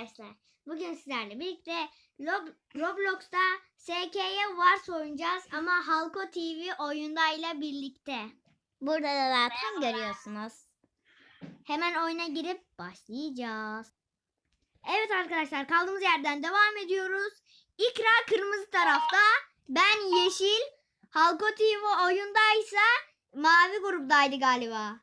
arkadaşlar. Bugün sizlerle birlikte Roblox'ta SK'ye Wars oynayacağız ama Halko TV oyundayla birlikte. Burada da zaten görüyorsunuz. Hemen oyuna girip başlayacağız. Evet arkadaşlar kaldığımız yerden devam ediyoruz. İkra kırmızı tarafta, ben yeşil, Halko TV oyundaysa mavi gruptaydı galiba.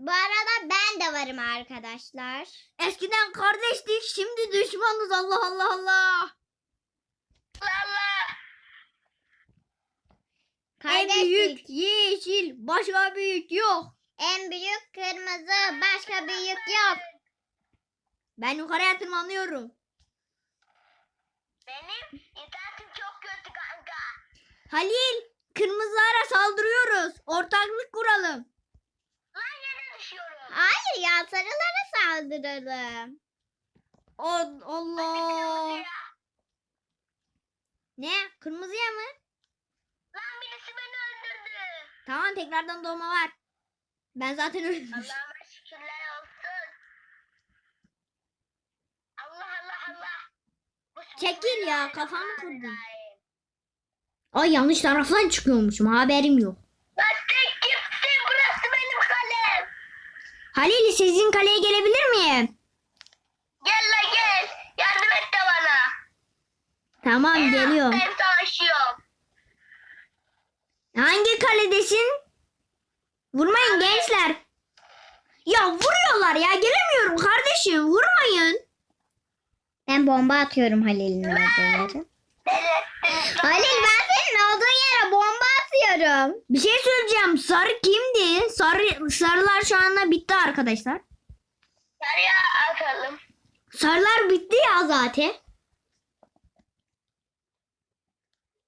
Bu arada ben de varım arkadaşlar. Eskiden kardeştik şimdi düşmanız Allah Allah Allah. Allah. En büyük yeşil başka büyük yok. En büyük kırmızı başka büyük yok. Ben yukarıya tırmanıyorum. Benim internetim çok kötü kanka. Halil kırmızılara saldırıyoruz. Ortaklık düşüyorum. Hayır ya sarılara saldıralım. Hadi Allah. Ne? Kırmızıya mı? Lan birisi beni öldürdü. Tamam tekrardan doğma var. Ben zaten öldüm. Allah'ıma şükürler olsun. Allah Allah Allah. Bu Çekil ya, kafamı kırdın. Ay yanlış taraftan çıkıyormuşum haberim yok. Halil sizin kaleye gelebilir miyim? Gel la gel. Yardım et de bana. Tamam En geliyorum. Ben savaşıyorum. Hangi kaledesin? Vurmayın gençler. Ya vuruyorlar ya gelemiyorum kardeşim vurmayın. Ben bomba atıyorum Halil'in olduğu yere. Halil ben senin olduğun yere bomba atıyorum. Bir şey söyleyeceğim. Sarı kimdi? Sarı sarılar şu anda bitti arkadaşlar. Sarıya atalım. Sarılar bitti ya zaten.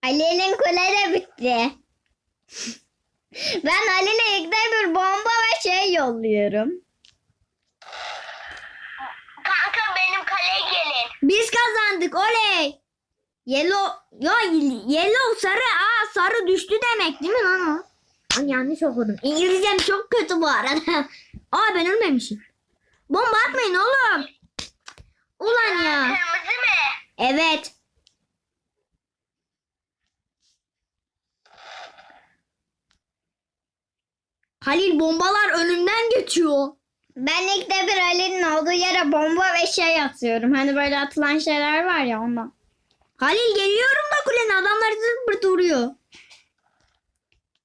Halil'in kule de bitti. ben Halil'e ilk bir bomba ve şey yolluyorum. Kanka benim kaleye gelin. Biz kazandık oley. Yellow, ya yellow sarı, sarı düştü demek değil mi lan o? Ay, yanlış okudum. İngilizcem çok kötü bu arada. Aa ben ölmemişim. Bomba atmayın oğlum. Ulan ya. Kırmızı mı? Evet. Halil bombalar önümden geçiyor. Ben ilk de bir Halil'in olduğu yere bomba ve şey atıyorum. Hani böyle atılan şeyler var ya ondan. Halil geliyorum da kulenin adamlar zırt pırt vuruyor.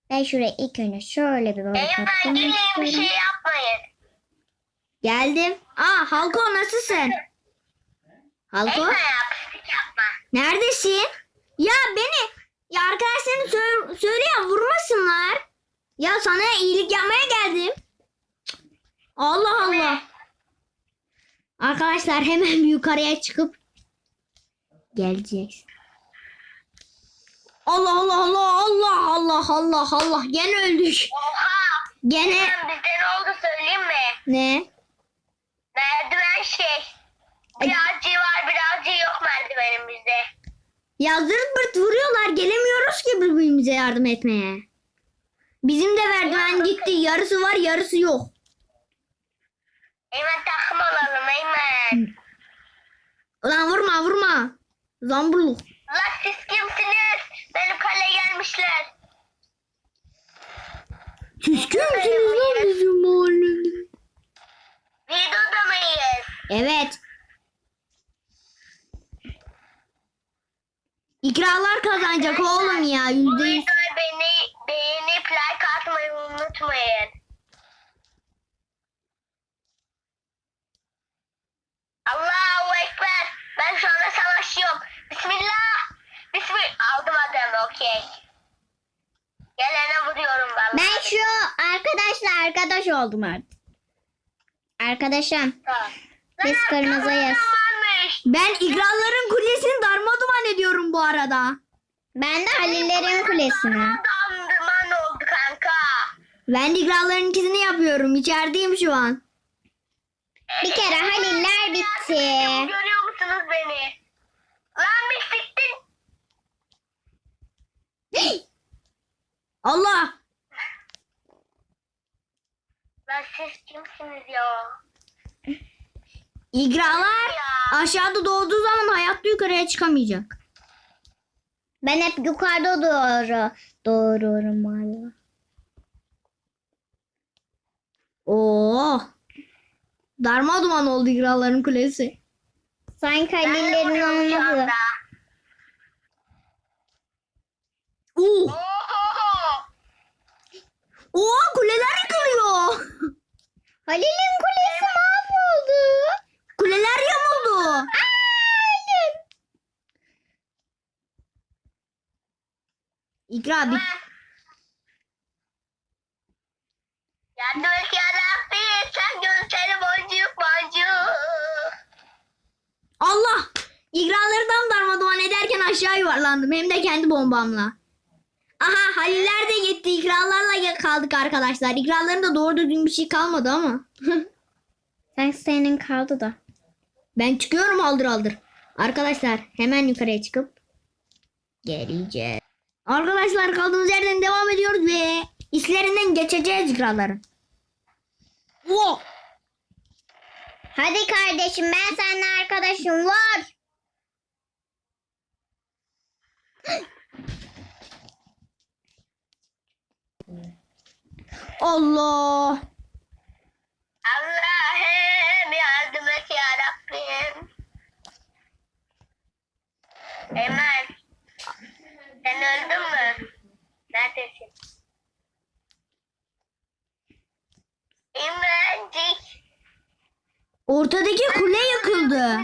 Ben şuraya ilk önce şöyle bir böyle Eymen gelin bir şey yapmayın. Geldim. Aa Halko nasılsın? Halko? Yapıştık yapma. Neredesin? Ya beni ya arkadaşlarım sö- söyleyen vurmasınlar. Ya sana iyilik yapmaya geldim. Allah Allah. Arkadaşlar hemen yukarıya çıkıp geleceğiz. Allah Allah Allah Allah Allah Allah Allah gene öldük. Oha. Gene Eymen bizde ne oldu söyleyeyim mi? ne? Merdiven şey. Birazcığı var birazcığı yok merdivenin bizde. Ya zırt pırt vuruyorlar gelemiyoruz ki birbirimize yardım etmeye. Bizim de merdiven gitti yarısı var yarısı yok. Eymen takım olalım Eymen. Ulan vurma vurma. Zamburluk. La siz kimsiniz? Benim kale gelmişler. Siz kimsiniz lan bizim mahallede? Videoda mıyız? Evet. İkralar kazanacak oğlum ya Bu yüzde yüz. videoyu beni beğenip like atmayı unutmayın. Allahu Ekber. Ben şu anda savaşıyorum. Bismillah. Bismillah. Aldım adamı okey. Gelene vuruyorum vallahi. Ben şu arkadaşla arkadaş oldum artık. Arkadaşım. Tamam. Biz Lan, kırmızıyız. Ben ikralların kulesini darmaduman ediyorum bu arada. Ben de Halillerin kulesini. Damdıman oldu kanka. Ben de ikralların ikisini yapıyorum. İçerideyim şu an. Bir kere Haliller bitti. Görüyor musunuz beni? Lan bir siktin. Allah. Lan siz kimsiniz ya? İgralar aşağıda doğduğu zaman hayatta yukarıya çıkamayacak. Ben hep yukarıda doğru doğuruyorum hala. Oo. Darma duman oldu igraların kulesi. Sanki Halillerin olmadı. Oo. Oo kuleler yıkılıyor. Halil'in kulesi mahvoldu. Kuleler yamuldu. Halil. İkra bir Yardım et yarabbim. Sen görsene boncuk boncuk. Allah! İgraları tam darmaduman ederken aşağı yuvarlandım. Hem de kendi bombamla. Aha Haliller de gitti. İkralarla kaldık arkadaşlar. İkraların da doğru düzgün bir şey kalmadı ama. Sen senin kaldı da. ben çıkıyorum aldır aldır. Arkadaşlar hemen yukarıya çıkıp geleceğiz. Arkadaşlar kaldığımız yerden devam ediyoruz ve işlerinden geçeceğiz ikraların. Oo! Hadi kardeşim ben seninle arkadaşım var. Allah! Öldün mü? Neredesin? İmrencik. Ortadaki kule yıkıldı.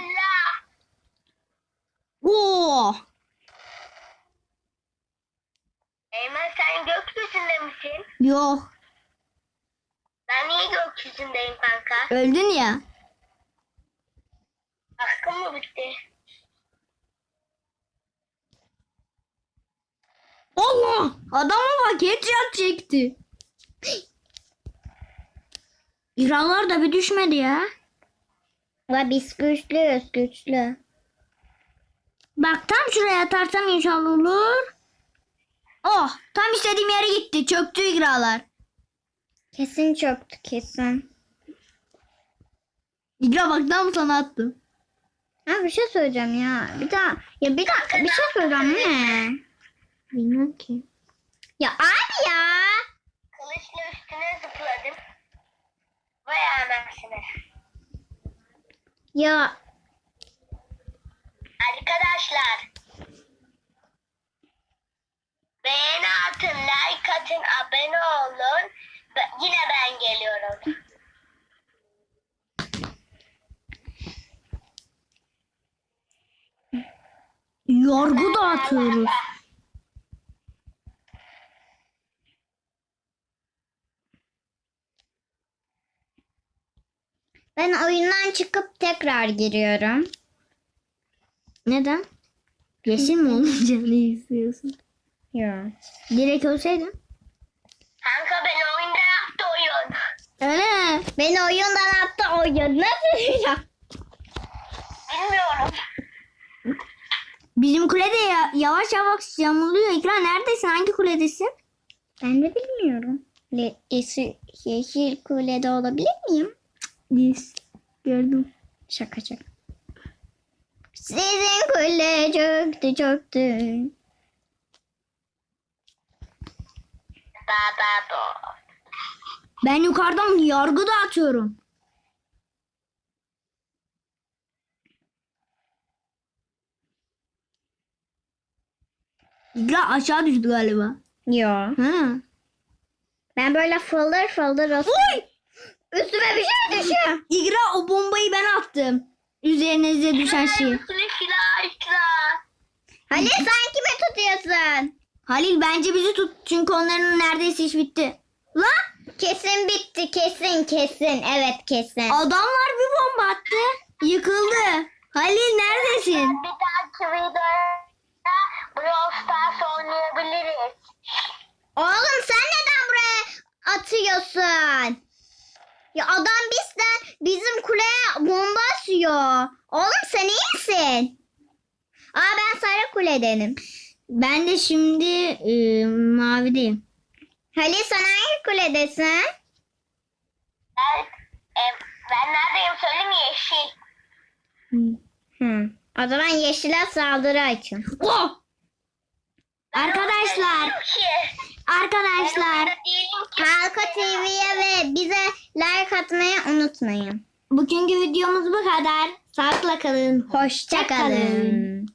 Oo! Eymen sen gökyüzünde misin? Yok. Ben niye gökyüzündeyim kanka? Öldün ya. Hakkım mı bitti? Allah! Adama bak headshot çekti. İralar da bir düşmedi ya. La biz güçlüyüz güçlü. Bak tam şuraya atarsam inşallah olur. Oh tam istediğim yere gitti. Çöktü igralar. Kesin çöktü kesin. İgra bak tam sana attım. Ha bir şey söyleyeceğim ya. Bir daha ya bir dakika bir şey söyleyeceğim ne? Bilmem ki. Ya abi ya. Kılıçla üstüne zıpladım. Vay anasını. Ya Arkadaşlar. Beğeni atın, like atın, abone olun. Be- yine ben geliyorum. Yorgu dağıtıyoruz. ben oyundan çıkıp tekrar giriyorum. Neden? Yeşil mi olunca ne istiyorsun? Ya. Direkt ölseydin. Kanka ben oyunda yaptı oyun. Öyle mi? Beni oyundan attı oyun. Nasıl ya? Bilmiyorum. Bizim kulede ya- yavaş yavaş yamuluyor. İkra neredesin? Hangi kuledesin? Ben de bilmiyorum. Le yeşil, yeşil kulede olabilir miyim? Yes. Gördüm. Şaka şaka. Sizin kule çöktü çöktü. Baba bu. Ben yukarıdan yargı dağıtıyorum. İkra aşağı düştü galiba. Yo. Ha. Ben böyle fıldır fıldır Oy! Üstüme bir şey düşüyor. İkra o bombayı ben attım. Üzerinize düşen şey. Üstüne silahla. Halil sen kimi tutuyorsun? Halil bence bizi tut. Çünkü onların neredeyse iş bitti. Lan Kesin bitti kesin kesin. Evet kesin. adamlar bir bomba attı. Yıkıldı. Halil neredesin? Bir dahaki videoda Brawl Stars oynayabiliriz. Oğlum sen neden buraya atıyorsun? Ya adam bizden bizim kuleye bomba atıyor. Oğlum sen iyi misin? Aa ben sarı kuledenim. Ben de şimdi e, mavideyim. Halil sen hangi kuledesin? Ben, e, ben neredeyim söyleyeyim mi? yeşil. Hı. O zaman yeşile saldırı açın. Oh! Arkadaşlar, arkadaşlar. Halka TV'ye ve bize like atmayı unutmayın. bugünkü videomuz bu kadar. Sağlıkla kalın. Hoşça kalın.